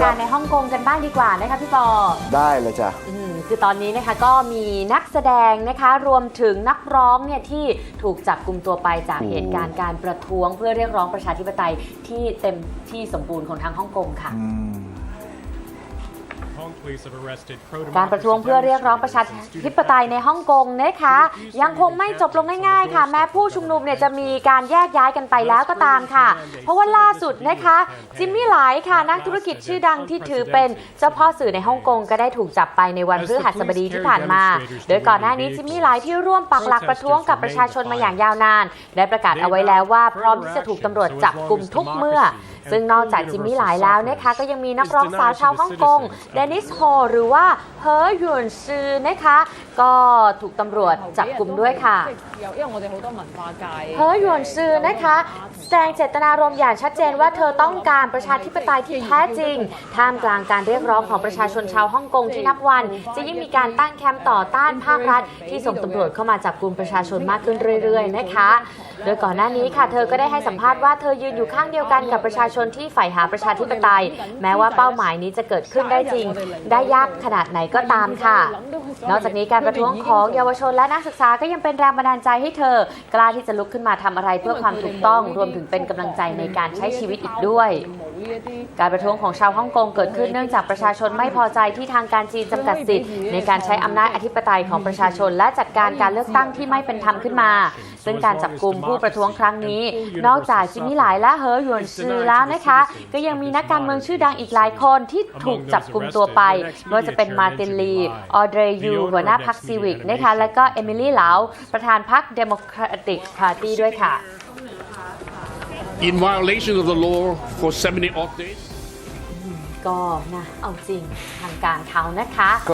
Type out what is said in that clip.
ถานการณ์ในฮ่องกงกันบ้างดีกว่านะคะพี่ปอได้เลยจ้ะอืมคือตอนนี้นะคะก็มีนักแสดงนะคะรวมถึงนักร้องเนี่ยที่ถูกจับกลุ่มตัวไปจากโอ้เหตุการณ์การประท้วงเพื่อเรียกร้องประชาธิปไตยที่เต็มที่สมบูรณ์ของทางฮ่องกงค่ะอืม การประท้วงเพื่อเรียกร้องประชาธิปไตยในฮ่องกงนะคะ ยังคงไม่จบลงง่ายๆค่ะ แม้ผู้ชุมนุมเนี่ยจะมีการแยกย้ายกันไปแล้วก็ตามค่ะ เพราะว่าล่าสุดนะคะจิมมี่หลายค่ะนักธุรกิจชื่อดังที่ถือเป็นเจ้าพ่อสื่อในฮ่องกงก็ได้ถูกจับไปในวันพฤหัสบดีที่ผ่านมา โดยก่อนหน้านี้จิมมี่หลายที่ร่วมปักหลักประท้วงกับประชาชนมาอย่างยาวนาน ได้ประกาศเอาไว้แล้วว่าพร้อมที่จะถูกตำรวจจับกลุ่มทุกเมื่อ ซึ่งนอกจากจิมมี่หลายแล้วนะคะก็ยังมีนักร้องสาวชาวฮ่องกงเดนิสโฮหรือว่าเฮอร์ยวนซือนะคะ ก็ถูกตำรวจจับกลุ่มด้วยค่ะเฮอร์ยวนซือนะคะแสดงเจตนารมณ์อย่างชัดเจนว่าเธอต้องการประชาธิปไตยที่แท้จริง ท่ามกลางการเรียกร้องของประชาชนชาวฮ่องกงที่นับวัน จะยิ่งมีการตั้งแคมป์ต่อต้านภาครัฐ ที่ส่งตำรวจเข้ามาจับกลุ่มประชาชนมากขึ้นเรื่อย ๆ นะคะ โดยก่อนหน้านี้ค่ะ เธอก็ได้ให้สัมภาษณ์ว่าเธอยืนอยู่ข้างเดียวกันกับประชาชนนที่ใฝ่หาประชาธิปไตย แม้ว่าเป้าหมายนี้จะเกิดขึ้นได้จริง ได้ยากขนาดไหนก็ตามค่ะ นอกจากนี้การประท้วงของเยาวชนและนักศึกษาก็ยังเป็นแรงบันดาลใจให้เธอ กล้าที่จะลุกขึ้นมาทำอะไรเพื่อความถูกต้องรวมถึงเป็นกำลังใจในการใช้ชีวิตอีกด้วย การประท้วงของชาวฮ่องกงเกิดขึ้นเนื่องจากประชาชนไม่พอใจที่ทางการจีนจำกัดสิทธิ์ ในการใช้อำนาจอธิปไตยของประชาชน และจัดการการเลือกตั้งที่ไม่เป็นธรรมขึ้นมา ซึ่งการจับกลุ่มผู้ประท้วงครั้งนี้ นอกจากจิมมี่หลายและเฮอหยวนซือแล้วนะคะ ก็ยังมีนักการเมืองชื่อดังอีกหลายคนที่ถูกจับกลุ่มตัวไปไม่ว่าจะเป็นมาตินลี ออเดรยู หัวหน้าพรรคซีวิกนะคะ และก็เอมิลี่เหลาประธานพรรคเดโมแครติกพาร์ตี้ด้วยค่ะ in violation of the law for 70 odd days. ก็นะเอาจริงทางการเขานะคะ